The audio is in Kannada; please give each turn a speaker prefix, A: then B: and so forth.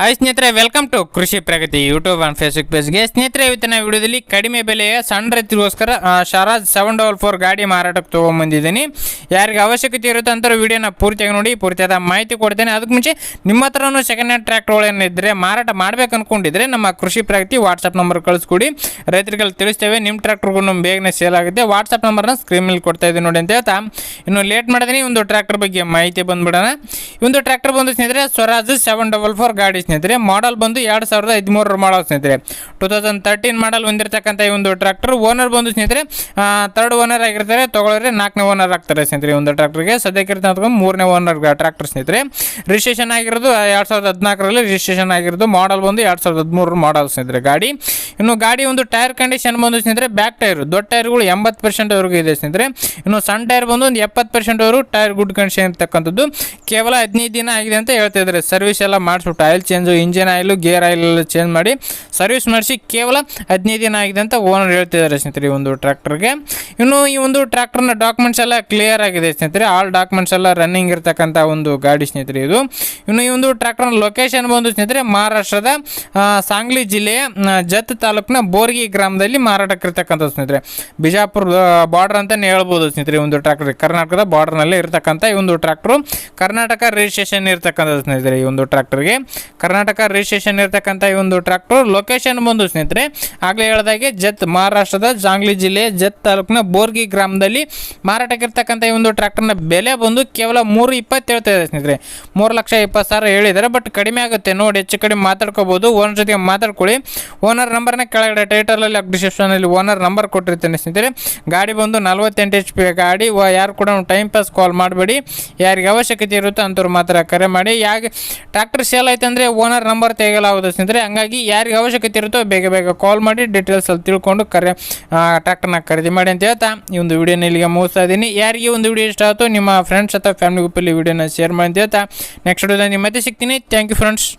A: ಹಾಯ್ ಸ್ನೇಹಿತರೆ welcome to Krishi Pragati YouTube and Facebook ಪೇಜ್ಗೆ ಸ್ನೇಹಿತರೆ, ಇವತ್ತಿನ ವಿಡಿಯೋದಲ್ಲಿ ಕಡಿಮೆ ಬೆಲೆಯ ಸಣ್ಣ ರೈತರಿಗೋಸ್ಕರ ಶರಾಜ್ ಸೆವೆನ್ ಡಬಲ್ ಫೋರ್ ಗಾಡಿ ಮಾರಾಟಕ್ಕೆ ತೊಗೊಂಬಂದಿದ್ದೀನಿ. ಯಾರಿಗೆ ಅವಶ್ಯಕತೆ ಇರುತ್ತೆ ಅಂತ ವೀಡಿಯೋನ ಪೂರ್ತಿಯಾಗಿ ನೋಡಿ, ಪೂರ್ತಿಯಾದ ಮಾಹಿತಿ ಕೊಡ್ತೇನೆ. ಅದಕ್ಕೆ ಮುಂಚೆ ನಿಮ್ಮ ಹತ್ರನೂ ಸೆಕೆಂಡ್ ಹ್ಯಾಂಡ್ ಟ್ರ್ಯಾಕ್ಟರ್ಗಳೇನಿದ್ದರೆ ಮಾರಾಟ ಮಾಡಬೇಕು ಅನ್ಕೊಂಡಿದ್ರೆ ನಮ್ಮ ಕೃಷಿ ಪ್ರಗತಿ ವಾಟ್ಸಪ್ ನಂಬರ್ ಕಳಿಸ್ಕೊಡಿ. ರೈತರಿಗೆ ತಿಳಿಸ್ತೇವೆ, ನಿಮ್ಮ ಟ್ರ್ಯಾಕ್ಟರ್ಗೂ ಬೇಗನೆ ಸೇಲ್ ಆಗುತ್ತೆ. ವಾಟ್ಸಪ್ ನಂಬರ್ನ ಸ್ಕ್ರೀನ್ ಮೇಲೆ ಕೊಡ್ತಾ ಇದ್ದೀನಿ ನೋಡಿ ಅಂತ ಹೇಳ್ತಾ. ಇನ್ನು ಲೇಟ್ ಮಾಡಿದ್ರೆ ಒಂದು ಟ್ರ್ಯಾಕ್ಟರ್ ಬಗ್ಗೆ ಮಾಹಿತಿ ಬಂದ್ಬಿಡೋಣ. ಒಂದು ಟ್ರ್ಯಾಕ್ಟರ್ ಬಂದು ಸ್ನೇಹಿತರೆ ಸ್ವರಾಜ್ ಸೆವೆನ್ ಡಬಲ್ ಫೋರ್ ಗಾಡಿ ಸ್ನೇಹಿತರೆ ಮಾಡಲ್ ಬಂದು ಎರಡು ಸಾವಿರದ ಹದಿಮೂರರ ಮಾಡಲ್ ಸ್ನೇಹಿತರೆ. ಟೂ ತೌಸಂಡ್ ತರ್ಟೀನ್ ಮಾಡಲ್ ಹೊಂದಿರತಕ್ಕಂಥ ಈ ಒಂದು ಟ್ರ್ಯಾಕ್ಟರ್ ಓನರ್ ಬಂದು ಸ್ನೇಹಿತರೆ ತರ್ಡ್ ಓನರ್ ಆಗಿರ್ತಾರೆ ತಗೊಳ್ಳೋರೆ ನಾಲ್ಕನೇ ಓನರ್ ಆಗ್ತಾರೆ ಸ್ನೇಹಿತರೆ ಒಂದು ಟ್ರ್ಯಾಕ್ಟರ್ಗೆ ಸದ್ಯಕ್ಕೆ ಮೂರನೇ ಓನರ್ ಟ್ರ್ಯಾಕ್ಟರ್ ಸ್ನೇಹಿತರೆ. ರಿಜಿಸ್ಟ್ರೇಷನ್ ಆಗಿರೋದು ಎರಡು ಸಾವಿರದ ಹದಿನಾಲ್ಕರಲ್ಲಿ ರಿಜಿಸ್ಟ್ರೇಷನ್ ಆಗಿರೋದು ಮಾಡಲ್ ಬಂದು ಎರಡು ಸಾವಿರದ ಹದಿಮೂರರ ಮಾಡಲ್ ಸ್ನೇಹಿತರೆ ಗಾಡಿ. ಇನ್ನು ಗಾಡಿ ಒಂದು ಟೈರ್ ಕಂಡೀಷನ್ ಬಂದು ಸ್ನೇಹಿತರೆ ಬ್ಯಾಕ್ ಟೈರ್ ದೊಡ್ಡ ಟೈರ್ಗಳು ಎಂಬತ್ತು ಪರ್ಸೆಂಟ್ವರೆಗೂ ಇದೆ ಸ್ನೇಹಿತರೆ. ಇನ್ನು ಸಣ್ಣ ಟೈರ್ ಬಂದು ಒಂದು ಎಪ್ಪತ್ತು ಪರ್ಸೆಂಟ್ವರೆಗೂ ಟೈರ್ ಗುಡ್ ಕಂಡೀಷನ್ ಇರ್ತಕ್ಕಂಥದ್ದು. ಕೇವಲ ಹದಿನೈದು ದಿನ ಆಗಿದೆ ಅಂತ ಹೇಳ್ತಾ ಇದ್ದಾರೆ. ಸರ್ವಿಸ್ ಎಲ್ಲ ಮಾಡಿಸ್ಬಿಟ್ಟು oil change engine oil gear oil ಎಲ್ಲ ಚೇಂಜ್ ಮಾಡಿ ಸರ್ವಿಸ್ ಮಾಡಿಸಿ ಕೇವಲ ಹದಿನೈದು ದಿನ ಆಗಿದೆ ಅಂತ ಓನರ್ ಹೇಳ್ತಿದ್ದಾರೆ ಸ್ನೇಹಿತರೆ ಈ ಒಂದು ಟ್ರ್ಯಾಕ್ಟರ್ಗೆ ಇನ್ನು ಈ ಒಂದು ಟ್ರ್ಯಾಕ್ಟರ್ನ ಡಾಕ್ಯುಮೆಂಟ್ಸ್ ಎಲ್ಲ ಕ್ಲಿಯರ್ ಆಗಿದೆ ಸ್ನೇಹಿತರೆ. ಆಲ್ ಡಾಕ್ಯುಮೆಂಟ್ಸ್ ಎಲ್ಲ ರನ್ನಿಂಗ್ ಇರ್ತಕ್ಕಂಥ ಒಂದು ಗಾಡಿ ಸ್ನೇಹಿತರೆ ಇದು. ಇನ್ನು ಈ ಒಂದು ಟ್ರ್ಯಾಕ್ಟರ್ನ ಲೊಕೇಶನ್ ಬಂದು ಸ್ನೇಹಿತರೆ, ಮಹಾರಾಷ್ಟ್ರದ ಸಾಂಗ್ಲಿ ಜಿಲ್ಲೆಯ ಜತ್ ತಾಲೂಕಿನ ಬೋರ್ಗಿ ಗ್ರಾಮದಲ್ಲಿ ಮಾರಾಟಕ್ಕಿರ್ತಕ್ಕಂಥ ಸ್ನೇಹಿತರೆ. ಬಿಜಾಪುರ ಬಾರ್ಡರ್ ಅಂತಲೇ ಹೇಳ್ಬೋದು ಸ್ನೇಹಿತರೆ ಒಂದು ಟ್ರ್ಯಾಕ್ಟರ್ ಕರ್ನಾಟಕದ ಬಾರ್ಡರ್ನಲ್ಲಿ ಇರತಕ್ಕಂಥ ಈ ಒಂದು ಟ್ರ್ಯಾಕ್ಟರು ಕರ್ನಾಟಕ ರಿಜಿಸ್ಟ್ರೇಷನ್ ಇರ್ತಕ್ಕಂಥ ಸ್ನೇಹಿತರೆ ಈ ಒಂದು ಟ್ರ್ಯಾಕ್ಟರ್ಗೆ ಕರ್ನಾಟಕ ರಿಜಿಸ್ಟ್ರೇಷನ್ ಇರ್ತಕ್ಕಂಥ ಈ ಒಂದು ಟ್ರ್ಯಾಕ್ಟರ್ ಲೊಕೇಶನ್ ಬಂದು ಸ್ನೇಹಿತರೆ, ಆಗಲೇ ಹೇಳಿದಾಗೆ ಜತ್ ಮಹಾರಾಷ್ಟ್ರದ ಜಾಂಗ್ಲಿ ಜಿಲ್ಲೆ, ಜತ್ ತಾಲೂಕಿನ ಬೋರ್ಗಿ ಗ್ರಾಮದಲ್ಲಿ ಮಾರಾಟಕ್ಕಿರ್ತಕ್ಕಂಥ ಈ ಒಂದು ಟ್ರ್ಯಾಕ್ಟರ್ನ ಬೆಲೆ ಬಂದು ಕೇವಲ ಮೂರು ಇಪ್ಪತ್ತು ಹೇಳ್ತಾ ಇದೆ ಸ್ನೇಹಿತರೆ. ಮೂರು ಲಕ್ಷ ಇಪ್ಪತ್ತು ಸಾವಿರ ಹೇಳಿದ್ದಾರೆ ಬಟ್ ಕಡಿಮೆ ಆಗುತ್ತೆ. ನೋಡಿ, ಹೆಚ್ಚು ಕಡಿಮೆ ಮಾತಾಡ್ಕೋಬೋದು. ಓನರ್ ಜೊತೆಗೆ ಮಾತಾಡ್ಕೊಳ್ಳಿ. ಓನರ್ ನಂಬರ್ನ ಕೆಳಗಡೆ ಟೈಟಲಲ್ಲಿ ಡಿಸ್ಕ್ರಿಪ್ಷನಲ್ಲಿ ಓನರ್ ನಂಬರ್ ಕೊಟ್ಟಿರ್ತೇನೆ ಸ್ನೇಹಿತರೆ. ಗಾಡಿ ಬಂದು ನಲ್ವತ್ತೆಂಟು ಎಚ್ ಪಿ ಗಾಡಿ ಯಾರು ಕೂಡ ಟೈಮ್ ಪಾಸ್ ಕಾಲ್ ಮಾಡಬೇಡಿ. ಯಾರಿಗೆ ಅವಶ್ಯಕತೆ ಇರುತ್ತೋ ಅಂತವ್ರು ಮಾತ್ರ ಕರೆ ಮಾಡಿ. ಯಾಕೆ ಟ್ರ್ಯಾಕ್ಟರ್ ಸೇಲ್ ಆಯ್ತು ಅಂದರೆ ಓನರ್ ನಂಬರ್ ತೆಗೆಯಲಾಗುತ್ತೆ ಸ್ನೇಹಿತರೆ. ಹಂಗಾಗಿ ಯಾರಿಗೆ ಅವಶ್ಯಕತೆ ಇರುತ್ತೋ ಬೇಗ ಬೇಗ ಕಾಲ್ ಮಾಡಿ ಡೀಟೇಲ್ಸ್ ಅಲ್ಲಿ ತಿಳ್ಕೊಂಡು ಕರೆ ಟ್ರ್ಯಾಕ್ಟರ್ನ ಖರೀದಿ ಮಾಡಿ ಅಂತ ಹೇಳ್ತಾ ಈ ಒಂದು ವಿಡಿಯೋನ ಇಲ್ಲಿಗೆ ಮುಗಿಸ್ತಾ ಇದ್ದೀನಿ. ಯಾರಿಗೆ ಒಂದು ವಿಡಿಯೋ ಇಷ್ಟ ಆಯಿತು ನಿಮ್ಮ ಫ್ರೆಂಡ್ಸ್ ಅಥವಾ ಫ್ಯಾಮಿಲಿ ಗ್ರೂಪಲ್ಲಿ ವಿಡಿಯೋನ ಶೇರ್ ಮಾಡಿ ಅಂತ ಹೇಳ್ತಾ. ನೆಕ್ಸ್ಟ್ ವಿಡಿಯೋದಲ್ಲಿ ನಿಮ್ಮ ಮತ್ತೆ ಸಿಗ್ತೀನಿ. Thank you friends